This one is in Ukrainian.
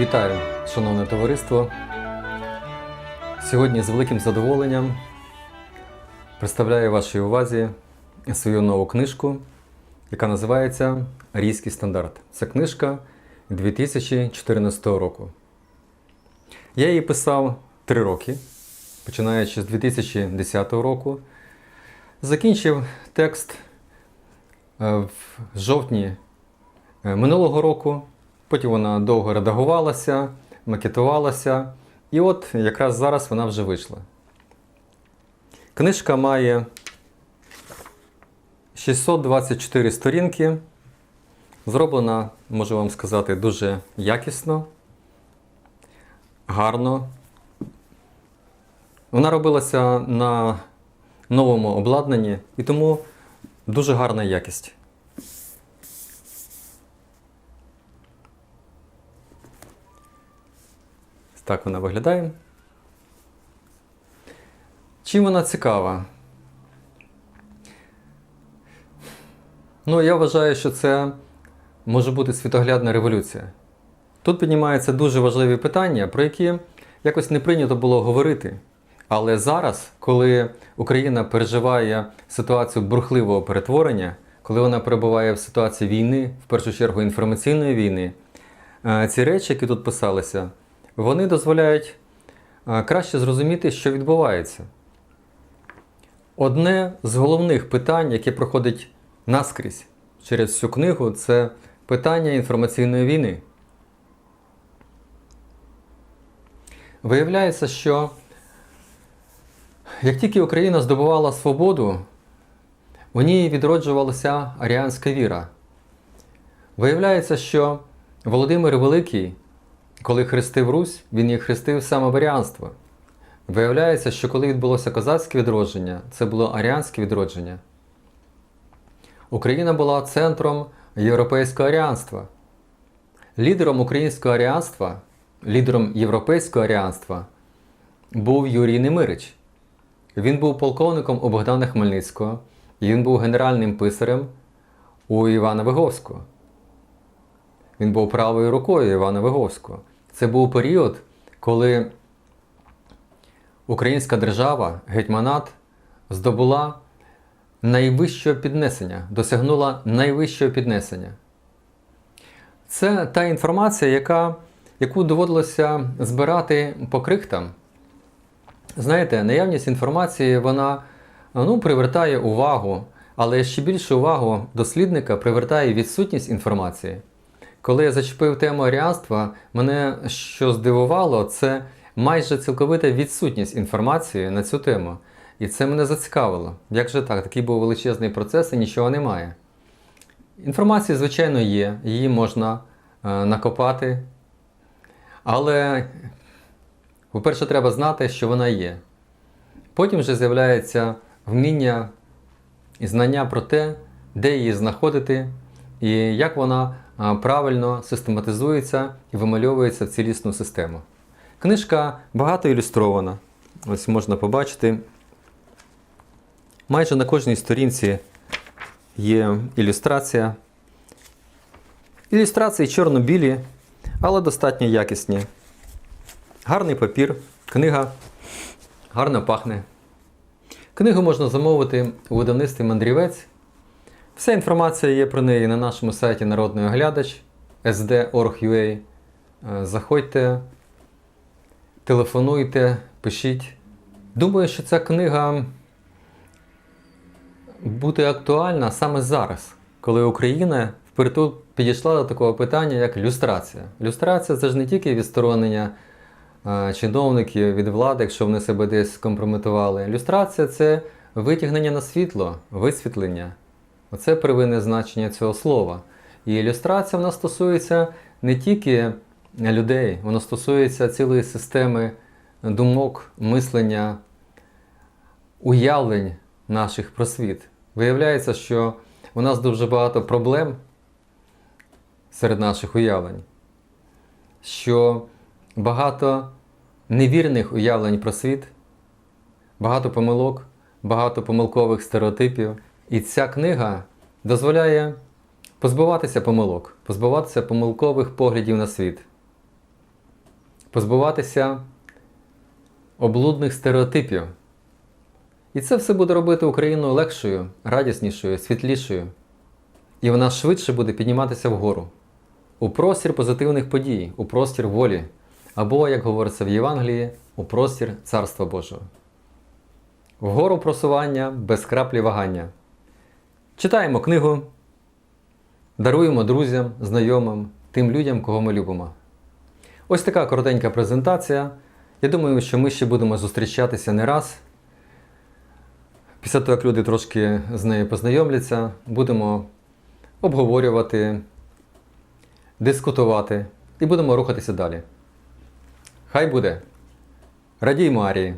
Вітаю, шановне товариство. Сьогодні з великим задоволенням представляю вашій увазі свою нову книжку, яка називається Арійський стандарт. Це книжка 2014 року. Я її писав три роки, починаючи з 2010 року. Закінчив текст е, в жовтні е, минулого року. Потім вона довго редагувалася, макетувалася, і от якраз зараз вона вже вийшла. Книжка має 624 сторінки. Зроблена, можу вам сказати, дуже якісно, гарно. Вона робилася на новому обладнанні і тому дуже гарна якість. Так вона виглядає. Чим вона цікава? Ну, я вважаю, що це може бути світоглядна революція. Тут піднімаються дуже важливі питання, про які якось не прийнято було говорити. Але зараз, коли Україна переживає ситуацію бурхливого перетворення, коли вона перебуває в ситуації війни, в першу чергу інформаційної війни, е, ці речі, які тут писалися, вони дозволяють е, краще зрозуміти, що відбувається. Одне з головних питань, яке проходить наскрізь через всю книгу, це питання інформаційної війни. Виявляється, що як тільки Україна здобувала свободу, у ній відроджувалася аріанська віра. Виявляється, що Володимир Великий, коли хрестив Русь, він її хрестив саме варіанство. Виявляється, що коли відбулося козацьке відродження, це було аріанське відродження. Україна була центром європейського аріанства. Лідером українського аріанства, лідером європейського аріанства був Юрій Немирич. Він був полковником у Богдана Хмельницького, і він був генеральним писарем у Івана Виговського. Він був правою рукою Івана Виговського. Це був період, коли українська держава, гетьманат, здобула найвищого піднесення, досягнула найвищого піднесення. Це та інформація, яка, яку доводилося збирати по крихтам. Знаєте, наявність інформації вона ну, привертає увагу, але ще більше увагу дослідника привертає відсутність інформації. Коли я зачепив тему аріанства, мене що здивувало, це майже цілковита відсутність інформації на цю тему. І це мене зацікавило. Як же так? Такий був величезний процес і нічого немає. Інформація, звичайно, є, її можна е, накопати. Але, по-перше, треба знати, що вона є. Потім вже з'являється вміння і знання про те, де її знаходити, і як вона правильно систематизується і вимальовується в цілісну систему. Книжка багато ілюстрована. Ось можна побачити. Майже на кожній сторінці є ілюстрація. Ілюстрації чорно-білі, але достатньо якісні. Гарний папір, книга гарно пахне. Книгу можна замовити у видавництві Мандрівець. Вся інформація є про неї на нашому сайті Народний оглядач sd.org.ua. Е, Заходьте, телефонуйте, пишіть. Думаю, що ця книга буде актуальна саме зараз, коли Україна впритул підійшла до такого питання, як люстрація. Люстрація це ж не тільки відсторонення е, чиновників від влади, якщо вони себе десь компрометували. Люстрація це витягнення на світло, висвітлення. Оце первинне значення цього слова. І ілюстрація вона стосується не тільки людей, вона стосується цілої системи думок, мислення, уявлень наших про світ. Виявляється, що у нас дуже багато проблем серед наших уявлень, що багато невірних уявлень про світ, багато помилок, багато помилкових стереотипів. І ця книга дозволяє позбуватися помилок, позбуватися помилкових поглядів на світ. позбуватися облудних стереотипів. І це все буде робити Україну легшою, радіснішою, світлішою. І вона швидше буде підніматися вгору у простір позитивних подій, у простір волі, або, як говориться в Євангелії, у простір Царства Божого. Вгору просування без краплі вагання. Читаємо книгу, даруємо друзям, знайомим, тим людям, кого ми любимо. Ось така коротенька презентація. Я думаю, що ми ще будемо зустрічатися не раз. Після того, як люди трошки з нею познайомляться, будемо обговорювати, дискутувати і будемо рухатися далі. Хай буде! Радіймо Арії!